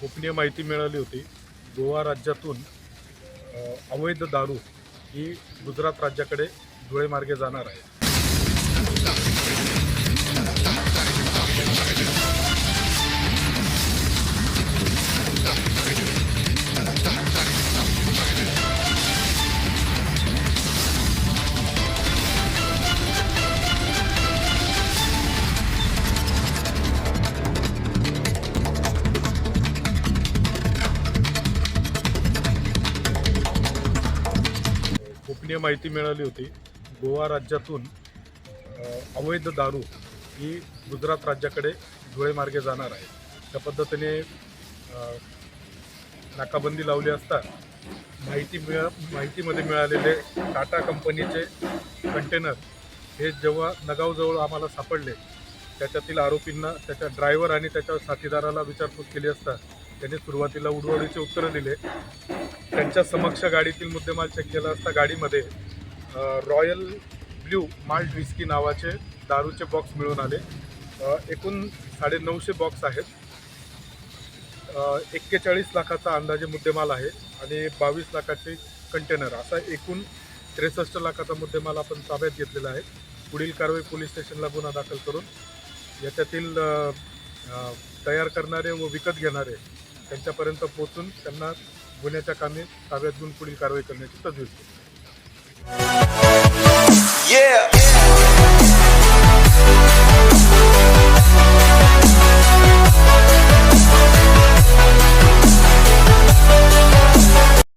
गोपनीय माहिती मिळाली होती. गोवा राज्यातून अवैध दारू ही गुजरात राज्याकडे धुळे मार्गे जाणार आहे. गोपनीय माहिती मिळाली होती. गोवा राज्यातून अवैध दारू ही गुजरात राज्याकडे धुळे मार्गे जाणार आहे. त्या पद्धतीने नाकाबंदी लावली असता माहिती मिळा माहितीमध्ये मिळालेले टाटा कंपनीचे कंटेनर हे जेव्हा नगावजवळ आम्हाला सापडले त्याच्यातील आरोपींना त्याच्या ड्रायव्हर आणि त्याच्या साथीदाराला विचारपूस केली असता त्यांनी सुरुवातीला उडवडीचे उत्तरं दिले. त्यांच्या समक्ष गाडीतील मुद्देमाल चेक केला असता गाडीमध्ये रॉयल ब्ल्यू माल्ट विस्की नावाचे दारूचे बॉक्स मिळून आले. एकूण एकूण साडेनऊशे बॉक्स आहेत. एक्केचाळीस लाखाचा अंदाजे मुद्देमाल आहे आणि बावीस लाखाचे कंटेनर असा एकूण त्रेसष्ट लाखाचा मुद्देमाल आपण ताब्यात घेतलेला आहे. पुढील कारवाई पोलीस स्टेशनला गुन्हा दाखल करून याच्यातील तयार करणारे व विकत घेणारे त्यांच्यापर्यंत पोहोचून त्यांना गुन्ह्याच्या कामी ताब्यात घेऊन पुढील कारवाई करण्याची तजवीज केली Yeah.